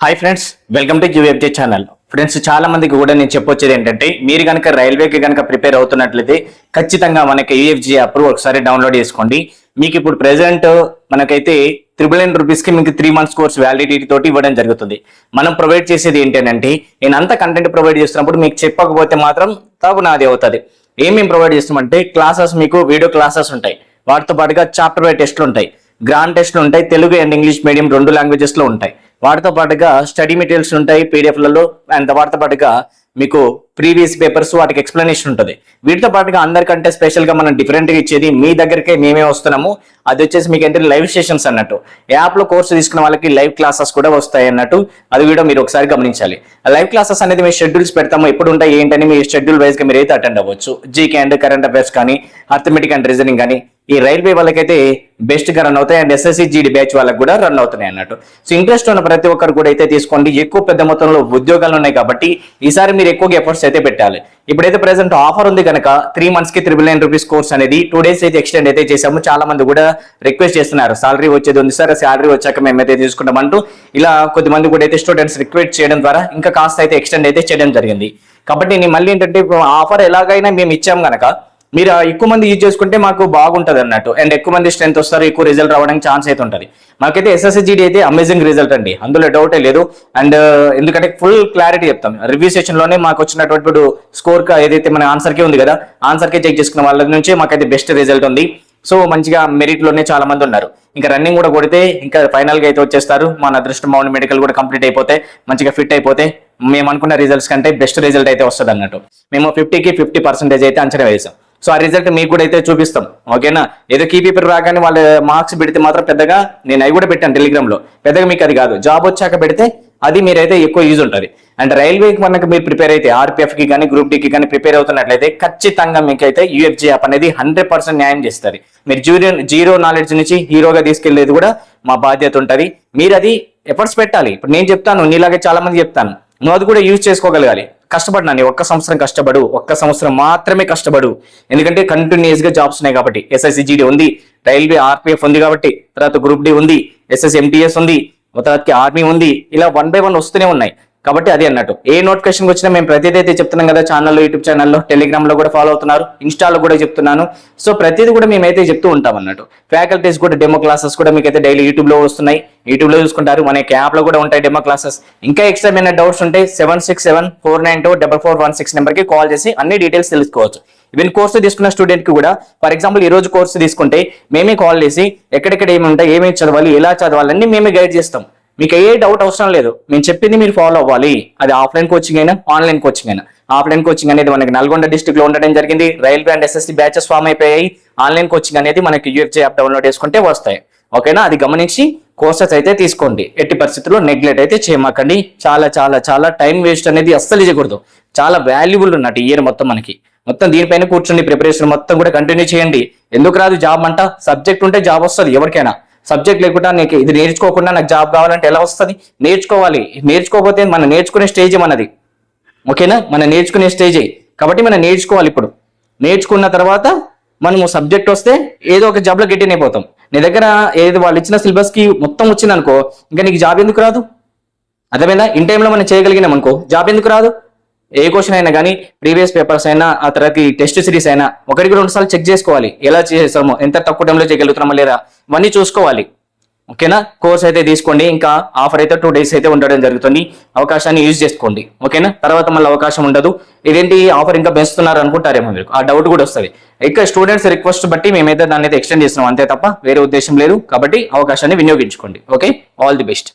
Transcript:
Hi friends welcome to UFJ channel friends చాలా మందికి కూడా నేను చెప్పొచ్చేది ఏంటంటే మీరు కనుక రైల్వేకి కనుక ప్రిపేర్ అవుతున్నట్లయితే ఖచ్చితంగా మనకి యూఎఫ్జీ అప్రూవ్ ఒకసారి డౌన్లోడ్ చేసుకోండి. మీకు ఇప్పుడు ప్రెసెంట్ మనకైతే త్రిబుల్ నైన్ రూపీస్కి మీకు త్రీ మంత్స్ కోర్స్ వ్యాలిడిటీ తోటి ఇవ్వడం జరుగుతుంది. మనం ప్రొవైడ్ చేసేది ఏంటంటే నేను అంత కంటెంట్ ప్రొవైడ్ చేస్తున్నప్పుడు మీకు చెప్పకపోతే మాత్రం తాగు నాది అవుతుంది. ఏమేమి ప్రొవైడ్ చేస్తామంటే క్లాసెస్ మీకు వీడియో క్లాసెస్ ఉంటాయి. వాటితో పాటుగా చాప్టర్ బై టెస్ట్లు ఉంటాయి. గ్రాండ్ టెస్ట్లు ఉంటాయి తెలుగు అండ్ ఇంగ్లీష్ మీడియం రెండు లాంగ్వేజెస్లో ఉంటాయి. వాటితో పాటుగా స్టడీ మెటీరియల్స్ ఉంటాయి పీడిఎఫ్లలో అండ్ వాటితో పాటుగా మీకు ప్రీవియస్ పేపర్స్ వాటికి ఎక్స్ప్లెనేషన్ ఉంటుంది. వీటితో పాటుగా అందరికంటే స్పెషల్గా మనం డిఫరెంట్గా ఇచ్చేది మీ దగ్గరికే మేమే వస్తున్నాము. అది వచ్చేసి మీకు ఏంటంటే లైవ్ సెషన్స్ అన్నట్టు. యాప్లో కోర్సు తీసుకున్న వాళ్ళకి లైవ్ క్లాసెస్ కూడా వస్తాయి అన్నట్టు. అది కూడా మీరు ఒకసారి గమనించాలి. లైవ్ క్లాసెస్ అనేది మీ షెడ్యూల్స్ పెడతాము. ఎప్పుడు ఉంటాయి ఏంటని మీ షెడ్యూల్ వైజ్గా మీరు అయితే అటెండ్ అవ్వచ్చు. జీకే అండ్ కరెంట్ అఫైర్స్ కానీ అర్థమెటిక్ అండ్ రీజనింగ్ కానీ ఈ రైల్వే వాళ్ళకైతే బెస్ట్గా రన్ అవుతాయి. అండ్ ఎస్ఎస్సి జీడీ బ్యాచ్ వాళ్ళకి కూడా రన్ అవుతున్నాయి అన్నట్టు. సో ఇంట్రెస్ట్ ఉన్న ప్రతి ఒక్కరు కూడా అయితే తీసుకోండి. ఎక్కువ పెద్ద మొత్తంలో ఉద్యోగాలు ఉన్నాయి కాబట్టి ఈసారి మీరు ఎక్కువగా ఎఫర్ట్స్ అయితే పెట్టాలి. ఇప్పుడైతే ప్రెసెంట్ ఆఫర్ ఉంది కనుక త్రీ మంత్స్కి త్రిబుల్ నైన్ రూపీస్ కోర్స్ అనేది టూ డేస్ అయితే ఎక్స్టెండ్ అయితే చేసాము చాలా మంది కూడా రిక్వెస్ట్ చేస్తున్నారు. సాలరీ వచ్చేది ఉంది సార్ సాలరీ వచ్చాక మేమైతే తీసుకుంటామంటూ ఇలా కొద్దిమంది కూడా అయితే స్టూడెంట్స్ రిక్వెస్ట్ చేయడం ద్వారా ఇంకా కాస్త అయితే ఎక్స్టెండ్ అయితే చేయడం జరిగింది. కాబట్టి నేను మళ్ళీ ఏంటంటే ఆఫర్ ఎలాగైనా మేము ఇచ్చాం కనుక మీరు ఎక్కువ మంది యూజ్ చేసుకుంటే మాకు బాగుంటుంది అన్నట్టు. అండ్ ఎక్కువ మంది స్ట్రెంత్ వస్తారు ఎక్కువ రిజల్ట్ రావడానికి ఛాన్స్ అయితే ఉంటుంది. మాకైతే ఎస్ఎస్సిజిడి అయితే అమేజింగ్ రిజల్ట్ అండి. అందులో డౌటే లేదు. అండ్ uh, ఎందుకంటే ఫుల్ క్లారిటీ చెప్తాం. రివ్యూ సెషన్లోనే మాకు వచ్చినటువంటి ఇప్పుడు స్కోర్ ఏదైతే మన ఆన్సర్కే ఉంది కదా ఆన్సర్కే చెక్ చేసుకున్న వాళ్ళ నుంచి మాకైతే బెస్ట్ రిజల్ట్ ఉంది. సో మంచిగా మెరిట్లోనే చాలా మంది ఉన్నారు. ఇంకా రన్నింగ్ కూడా కొడితే ఇంకా ఫైనల్గా అయితే వచ్చేస్తారు. మన అదృష్టం బాగుండి మెడికల్ కూడా కంప్లీట్ అయిపోతే మంచిగా ఫిట్ అయిపోతే మేము అనుకున్న రిజల్ట్స్ కంటే బెస్ట్ రిజల్ట్ అయితే వస్తుంది అన్నట్టు మేము ఫిఫ్టీకి ఫిఫ్టీ పర్సెంటేజ్ అయితే అంచనా వేసాం. సో ఆ రిజల్ట్ మీకు కూడా అయితే చూపిస్తాం. ఓకేనా? ఏదో కీ పేపర్ రాగానే వాళ్ళ మార్క్స్ పెడితే మాత్రం పెద్దగా నేను అవి కూడా పెట్టాను టెలిగ్రామ్లో పెద్దగా మీకు అది కాదు. జాబ్ వచ్చాక పెడితే అది మీరైతే ఎక్కువ యూజ్ ఉంటుంది. అండ్ రైల్వేకి మనకు మీరు ప్రిపేర్ అయితే ఆర్పిఎఫ్కి కానీ గ్రూప్కి కానీ ప్రిపేర్ అవుతున్నట్లయితే ఖచ్చితంగా మీకు అయితే యూఎఫ్జీ యాప్ అనేది హండ్రెడ్ పర్సెంట్ న్యాయం చేస్తుంది. మీరు జీరో జీరో నాలెడ్జ్ నుంచి హీరోగా తీసుకెళ్ళేది కూడా మా బాధ్యత ఉంటుంది. మీరు అది ఎఫర్ట్స్ పెట్టాలి. ఇప్పుడు నేను చెప్తాను నీలాగే చాలా మంది చెప్తాను. నువ్వు అది కూడా యూజ్ చేసుకోగలగాలి. కష్టపడినాను ఒక్క సంవత్సరం కష్టపడు ఒక్క సంవత్సరం మాత్రమే కష్టపడు. ఎందుకంటే కంటిన్యూస్గా జాబ్స్ ఉన్నాయి కాబట్టి. ఎస్ఎస్సి జీడీ ఉంది రైల్వే ఆర్పిఎఫ్ ఉంది కాబట్టి తర్వాత గ్రూప్ డి ఉంది ఎస్ఎస్ ఎంటీఎస్ ఉంది తర్వాత ఆర్మీ ఉంది ఇలా వన్ బై వన్ వస్తూనే ఉన్నాయి. కాబట్టి అది అన్నట్టు. ఏ నోటిఫికేషన్ వచ్చినా మేము ప్రతిదీ అయితే చెప్తున్నాం కదా ఛానల్లో యూట్యూబ్ ఛానల్లో టెలిగ్రామ్లో కూడా ఫాలో అవుతున్నారు ఇన్స్టాలో కూడా చెప్తున్నాను. సో ప్రతిదీ కూడా మేమైతే చెప్తూ ఉంటాం అన్నట్టు. ఫ్యాకల్టీస్ కూడా డెమో క్లాసెస్ కూడా మీకు అయితే డైలీ యూట్యూబ్లో వస్తున్నాయి. యూట్యూబ్లో చూసుకుంటారు మన యాప్లో కూడా ఉంటాయి డెమో క్లాసెస్ ఇంకా ఎక్స్ట్రా ఏమైనా డౌట్స్ ఉంటే seven six seven four nine two double four one six నెంబర్కి కాల్ చేసి అన్ని డీటెయిల్స్ తెలుసుకోవచ్చు. ఈవెన్ కోర్సు తీసుకున్న స్టూడెంట్కి కూడా ఫర్ ఎగ్జాంపుల్ ఈ రోజు కోర్సు తీసుకుంటే మేమే కాల్ చేసి ఎక్కడెక్కడ ఏమి ఉంటాయి ఏమేమి చదవాలి ఎలా చదవాలని మేమే గైడ్ చేస్తాం. మీకు ఏ డౌట్ అవసరం లేదు. నేను చెప్పింది మీరు ఫాలో అవ్వాలి. అది ఆఫ్లైన్ కోచింగ్ అయినా ఆన్లైన్ కోచింగ్ అయినా. ఆఫ్లైన్ కోచింగ్ అనేది మనకి నల్గొండ డిస్టిక్లో ఉండడం జరిగింది. Railway and SSC batches form అయిపోయాయి. ఆన్లైన్ కోచింగ్ అనేది మనకి యూఎఫ్జే యాప్ డౌన్లోడ్ చేసుకుంటే వస్తాయి. ఓకేనా అది గమనించి కోర్సెస్ అయితే తీసుకోండి. ఎట్టి పరిస్థితుల్లో నెగ్లెక్ట్ అయితే చేయమాకండి. చాలా చాలా చాలా టైం వేస్ట్ అనేది అస్సలు చేయకూడదు చాలా వాల్యుబుల్ ఉన్నట్టు ఇయర్ మొత్తం మనకి. మొత్తం దీనిపైన కూర్చొని ప్రిపరేషన్ మొత్తం కూడా కంటిన్యూ చేయండి. ఎందుకు రాదు జాబ్ అంట? సబ్జెక్ట్ ఉంటే జాబ్ వస్తుంది. ఎవరికైనా. సబ్జెక్ట్ లేకుండా నీకు ఇది నేర్చుకోకుండా నాకు జాబ్ కావాలంటే ఎలా వస్తుంది? నేర్చుకోవాలి. నేర్చుకోకపోతే మనం నేర్చుకునే స్టేజ్ మనది. ఓకేనా? మనం నేర్చుకునే స్టేజే. కాబట్టి మనం నేర్చుకోవాలి ఇప్పుడు. నేర్చుకున్న తర్వాత మనము సబ్జెక్ట్ వస్తే ఏదో ఒక జాబ్లో గెట్టిన్ అయిపోతాం నీ దగ్గర ఏది వాళ్ళు ఇచ్చిన సిలబస్కి మొత్తం వచ్చింది అనుకో ఇంకా నీకు జాబ్ ఎందుకు రాదు? అర్థమైందా? ఇన్ టైంలో మనం చేయగలిగినాం అనుకో జాబ్ ఎందుకు రాదు? ఏ క్వశ్చన్ అయినా కానీ ప్రీవియస్ పేపర్స్ అయినా ఆ తర్వాత టెస్ట్ సిరీస్ అయినా ఒకరికి రెండు సార్లు చెక్ చేసుకోవాలి. ఎలా చేస్తామో ఎంత తక్కువ టైంలో చేయగలుగుతున్నామో లేదా ఇవన్నీ చూసుకోవాలి. ఓకేనా కోర్స్ అయితే తీసుకోండి. ఇంకా ఆఫర్ అయితే టూ డేస్ అయితే ఉండడం జరుగుతుంది. అవకాశాన్ని యూజ్ చేసుకోండి. ఓకేనా తర్వాత మళ్ళీ అవకాశం ఉండదు. ఇదేంటి ఆఫర్ ఇంకా పెంచుతున్నారు అనుకుంటారేమో మీరు? ఆ డౌట్ కూడా వస్తుంది. ఇక్కడ స్టూడెంట్స్ రిక్వెస్ట్ బట్టి మేమైతే దాన్ని అయితే ఎక్స్టెండ్ చేస్తున్నాం. అంతే తప్ప వేరే ఉద్దేశం లేదు. కాబట్టి అవకాశాన్ని వినియోగించుకోండి. Okay all the best